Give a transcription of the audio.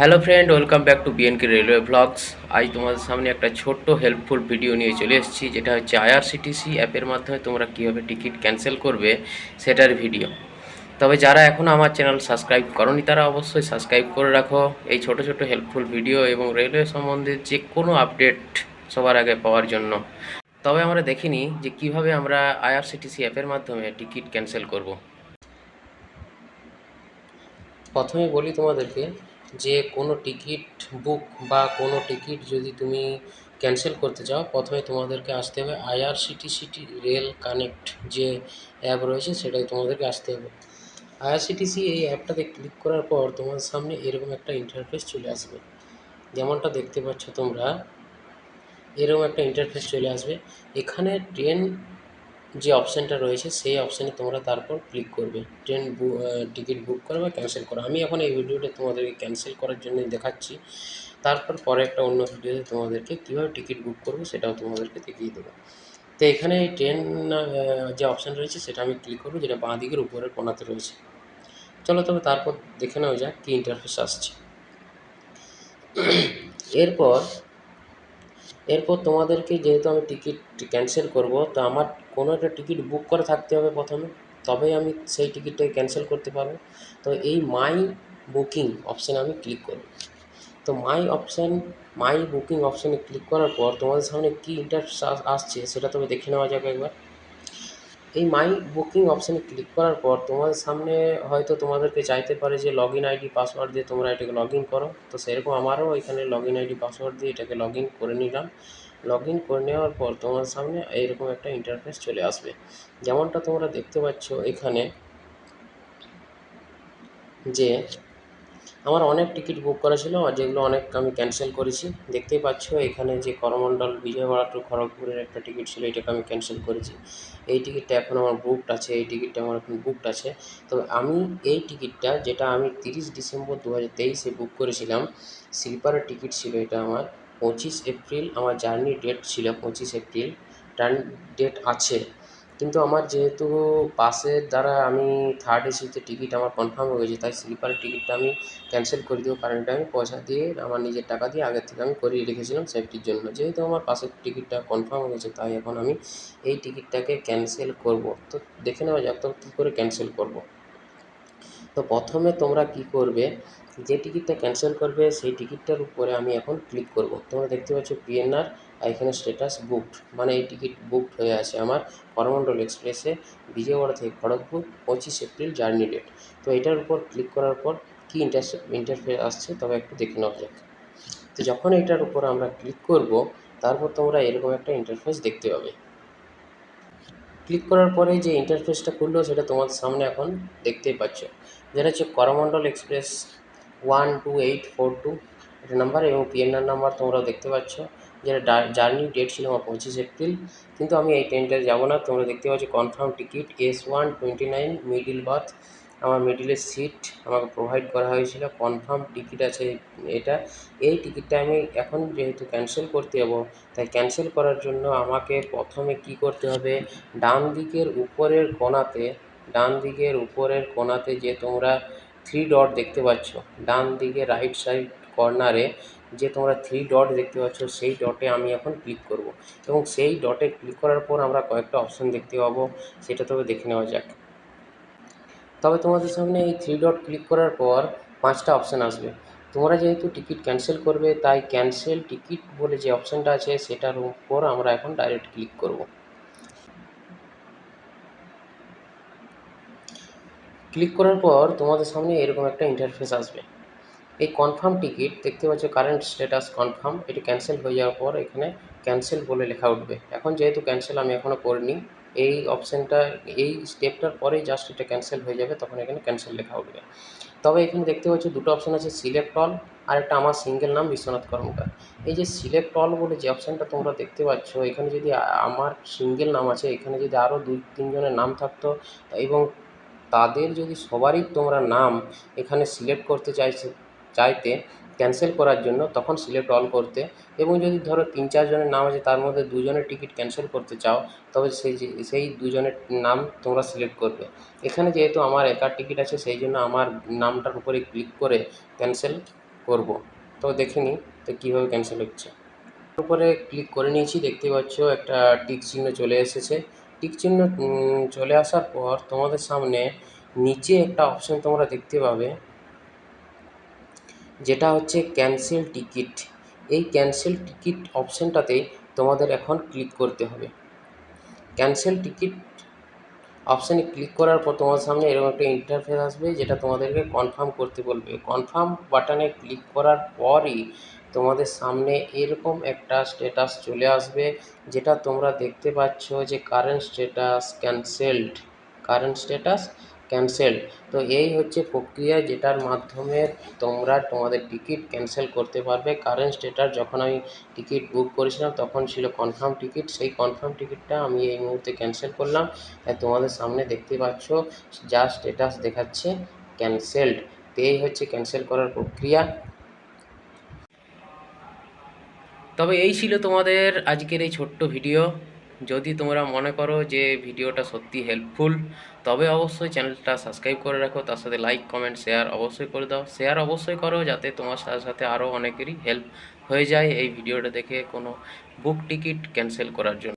Hello friend welcome back to BNK railway blogs আজ তোমাদের সামনে একটা ছোট্ট হেল্পফুল ভিডিও নিয়ে চলে এসেছি, যেটা হচ্ছে আইআরসিটিসি অ্যাপের মাধ্যমে তোমরা কীভাবে টিকিট ক্যান্সেল করবে সেটার ভিডিও তবে যারা এখনও আমার চ্যানেল সাবস্ক্রাইব করনি, তারা অবশ্যই সাবস্ক্রাইব করে রাখো। এই ছোট ছোট হেল্পফুল ভিডিও এবং রেলওয়ে সম্বন্ধে যে কোনো আপডেট সবার আগে পাওয়ার জন্য। তবে আমরা দেখিনি যে কীভাবে আমরা আইআরসিটিসি অ্যাপের মাধ্যমে টিকিট ক্যান্সেল করব। প্রথমে বলি তোমাদেরকে যে কোনো টিকিট বুক বা কোনো টিকিট যদি তুমি ক্যান্সেল করতে চাও, প্রথমে তোমাদেরকে আসতে হবে আইআরসিটিসি রেল কানেক্ট যে অ্যাপ রয়েছে সেটাই তোমাদেরকে আসতে হবে। আইআরসিটিসি এই অ্যাপটাতে ক্লিক করার পর তোমার সামনে এরকম একটা ইন্টারফেস চলে আসবে। যেমনটা দেখতে পাচ্ছ তোমরা, এরকম একটা ইন্টারফেস চলে আসবে। এখানে ট্রেন যে অপশানটা রয়েছে, সেই অপশানে তোমরা তারপর ক্লিক করবে। ট্রেন টিকিট বুক করা বা ক্যান্সেল করা। আমি এখন এই ভিডিওটা তোমাদেরকে ক্যান্সেল করার জন্য দেখাচ্ছি। তারপর পরে একটা অন্য ভিডিওতে তোমাদেরকে কীভাবে টিকিট বুক করব, সেটাও তোমাদেরকে দেখিয়ে দেবো। তো এখানে ট্রেন যে অপশান রয়েছে, সেটা আমি ক্লিক করব, যেটা বাঁ দিকের উপরের কোনাতে রয়েছে। চলো তবে তারপর দেখে নেওয়া যাক কী ইন্টারফেস আসছে। এরপর এরপর তোমাদেরকে যেহেতু আমি টিকিট ক্যান্সেল করব, তো আমার কোনো একটা টিকিট বুক করে থাকতে হবে প্রথমে, তবেই আমি সেই টিকিটটাকে ক্যান্সেল করতে পারব। তো এই মাই বুকিং অপশানে আমি ক্লিক করব। তো মাই অপশান মাই বুকিং অপশানে ক্লিক করার পর তোমাদের সামনে কী ইন্টারেস্ট আসছে সেটা তবে দেখে নেওয়া যাবে একবার। এই মাই বুকিং অপশানে ক্লিক করার পর তোমাদের সামনে হয়তো তোমাদেরকে চাইতে পারে যে লগ ইন আইডি পাসওয়ার্ড দিয়ে তোমরা এটাকে লগ ইন করো। তো সেরকম আমারও এখানে লগ ইন আইডি পাসওয়ার্ড দিয়ে এটাকে লগ ইন করে নিলাম। লগ ইন করে নেওয়ার পর তোমার সামনে এইরকম একটা ইন্টারফেস চলে আসবে। যেমনটা তোমরা দেখতে পাচ্ছ এখানে যে আমার অনেক টিকিট বুক করা ছিল, আর যেগুলো অনেক আমি ক্যান্সেল করেছি। দেখতেই পাচ্ছ, এখানে যে করমণ্ডল বিজয়ওয়াড়া টু খড়গপুরের একটা টিকিট ছিল, এটাকে আমি ক্যান্সেল করেছি। এই টিকিটটা এখন আমার বুকড আছে, এই টিকিটটা আমার এখন বুকড আছে। তো আমি এই টিকিটটা, যেটা আমি তিরিশ ডিসেম্বর দু হাজার তেইশে বুক করেছিলাম স্লিপারের টিকিট ছিল এটা আমার। পঁচিশ এপ্রিল, আমার জার্নি ডেট ছিল পঁচিশ এপ্রিল। টার্ন ডেট আছে। কিন্তু আমার যেহেতু বাসের দ্বারা আমি থার্ড এসিতে টিকিট আমার কনফার্ম হয়ে গেছে, তাই স্লিপারের টিকিটটা আমি ক্যান্সেল করে দেবো। কারণ এটা আমি পয়সা দিয়ে আমার নিজের টাকা দিয়ে আগের থেকে আমি করিয়ে রেখেছিলাম সেফটির জন্য। যেহেতু আমার বাসের টিকিটটা কনফার্ম হয়ে গেছে, তাই এখন আমি এই টিকিটটাকে ক্যান্সেল করব। তো দেখে নেওয়া যাক তো কী করে ক্যান্সেল করব। তো প্রথমে তোমরা কি করবে যে টিকিটটা ক্যান্সেল করবে, সেই টিকিটটার উপরে আমি এখন ক্লিক করব। তোমরা দেখতে পাচ্ছ পিএনআর আর এখানে স্ট্যাটাস বুকড মানে এই টিকিট বুকড হয়ে আছে আমার করমণ্ডল এক্সপ্রেসে বিজয়ওয়াড়া থেকে খড়গপুর, পঁচিশ এপ্রিল জার্নি ডেট তো এটার উপর ক্লিক করার পর কী ইন্টার ইন্টারফেস আসছে, তবে একটু দেখে নেওয়া যাক তো যখন এটার উপর আমরা ক্লিক করব, তারপর তোমরা এরকম একটা ইন্টারফেস দেখতে পাবে। ক্লিক করার পরে যে ইন্টারফেসটা খুললো, সেটা তোমার সামনে এখন দেখতেই পাচ্ছ। যেটা হচ্ছে Coromandel express one two eight four two এটা নাম্বার এবং পিএনআর নাম্বার তোমরা দেখতে পাচ্ছ। যেটা জার্নি ডেট ছিল আমার পঁচিশ এপ্রিল। কিন্তু আমি এই ট্রেনটায় যাব না। তোমরা দেখতে পাচ্ছ confirm ticket S one twenty nine middle berth আমার মিডিলের সিট আমাকে প্রোভাইড করা হয়েছিল। কনফার্ম টিকিট আছে এটা। এই টিকিটটা আমি এখন যেহেতু ক্যান্সেল করতে যাব, তাই ক্যান্সেল করার জন্য আমাকে প্রথমে কি করতে হবে? ডান দিকের উপরের কোণাতে, ডান দিকের উপরের কোণাতে যে তোমরা থ্রি ডট দেখতে পাচ্ছ। ডান দিকে রাইট সাইড কর্নারে যে তোমরা থ্রি ডট দেখতে পাচ্ছ, সেই ডটে আমি এখন ক্লিক করব। এবং সেই ডটে ক্লিক করার পর আমরা কয়েকটা অপশন দেখতে পাবো, সেটা তবে দেখে নেওয়া যাক। তবে তোমাদের সামনে এই থ্রি ডট ক্লিক করার পর পাঁচটা অপশান আসবে। তোমরা যেহেতু টিকিট ক্যান্সেল করবে, তাই ক্যান্সেল টিকিট বলে যে অপশানটা আছে, সেটার উপর আমরা এখন ডাইরেক্ট ক্লিক করব। ক্লিক করার পর তোমাদের সামনে এরকম একটা ইন্টারফেস আসবে। এই কনফার্ম টিকিট দেখতে পাচ্ছ কারেন্ট স্ট্যাটাস কনফার্ম এটি ক্যান্সেল হয়ে যাওয়ার পর এখানে ক্যান্সেল বলে লেখা উঠবে। এখন যেহেতু ক্যান্সেল আমি এখনও করিনি, এই অপশানটা এই স্টেপটার পরেই জাস্ট এটা ক্যান্সেল হয়ে যাবে, তখন এখানে ক্যান্সেল লেখা উঠবে। তবে এখানে দেখতে পাচ্ছ দুটো অপশান আছে সিলেক্ট অল আর একটা আমার সিঙ্গেল নাম বিশ্বনাথ কর্মকার। এই যে সিলেক্ট অল বলে যে অপশানটা তোমরা দেখতে পাচ্ছ, এখানে যদি আমার সিঙ্গেল নাম আছে, এখানে যদি আরও দুই, তিনজনের নাম থাকতো, এবং তাদের যদি সবারই তোমরা নাম এখানে সিলেক্ট করতে চাইছে, চাইতে ক্যান্সেল করার জন্য, তখন সিলেক্ট অল করতে। এবং যদি ধরো তিন চারজনের নাম আছে, তার মধ্যে দুজনের টিকিট ক্যান্সেল করতে চাও, তবে সেই সেই দুজনের নাম তোমরা সিলেক্ট করবে। এখানে যেহেতু আমার একার টিকিট আছে, সেই জন্য আমার নামটার উপরে ক্লিক করে ক্যান্সেল করব। তো দেখে নিই তো কীভাবে ক্যান্সেল হচ্ছে। উপরে ক্লিক করে নিয়েছি, দেখতে পাচ্ছ একটা টিক চিহ্ন চলে এসেছে। টিক চিহ্ন চলে আসার পর তোমাদের সামনে নিচে একটা অপশন তোমরা দেখতে পাবে। যেটা হচ্ছে ক্যান্সেল টিকিট এই ক্যান্সেল টিকিট অপশনটাতে তোমাদের এখন ক্লিক করতে হবে। ক্যান্সেল টিকিট অপশানে ক্লিক করার পর তোমার সামনে এরকম একটা ইন্টারফেস আসবে, যেটা তোমাদেরকে কনফার্ম করতে বলবে। কনফার্ম বাটনে ক্লিক করার পরই তোমাদের সামনে এরকম একটা স্ট্যাটাস চলে আসবে, যেটা তোমরা দেখতে পাচ্ছ যে current status cancelled current status cancelled তো এই হচ্ছে প্রক্রিয়া যেটার মাধ্যমে তোমরা তোমাদের টিকিট ক্যান্সেল করতে পারবে। কারেন্ট স্ট্যাটাস যখন আমি টিকিট বুক করেছিলাম, তখন ছিল কনফার্ম টিকিট সেই কনফার্ম টিকিটটা আমি এই মুহূর্তে ক্যান্সেল করলাম। তোমাদের সামনে দেখতে পাচ্ছ যা স্ট্যাটাস দেখাচ্ছে ক্যান্সেলড এই হচ্ছে ক্যান্সেল করার প্রক্রিয়া। তবে এই ছিল তোমাদের আজকের এই ছোট্ট ভিডিও। যদি তোমরা মনে করো যে ভিডিওটা সত্যি হেল্পফুল তবে অবশ্যই চ্যানেলটা সাবস্ক্রাইব করে রাখো, তার সাথে লাইক কমেন্ট শেয়ার অবশ্যই করে দাও। শেয়ার অবশ্যই করো যাতে তোমার সাথে সাথে আরও অনেকেরই হেল্প হয়ে যায় এই ভিডিওটা দেখে কোনো বুক টিকিট ক্যান্সেল করার জন্য।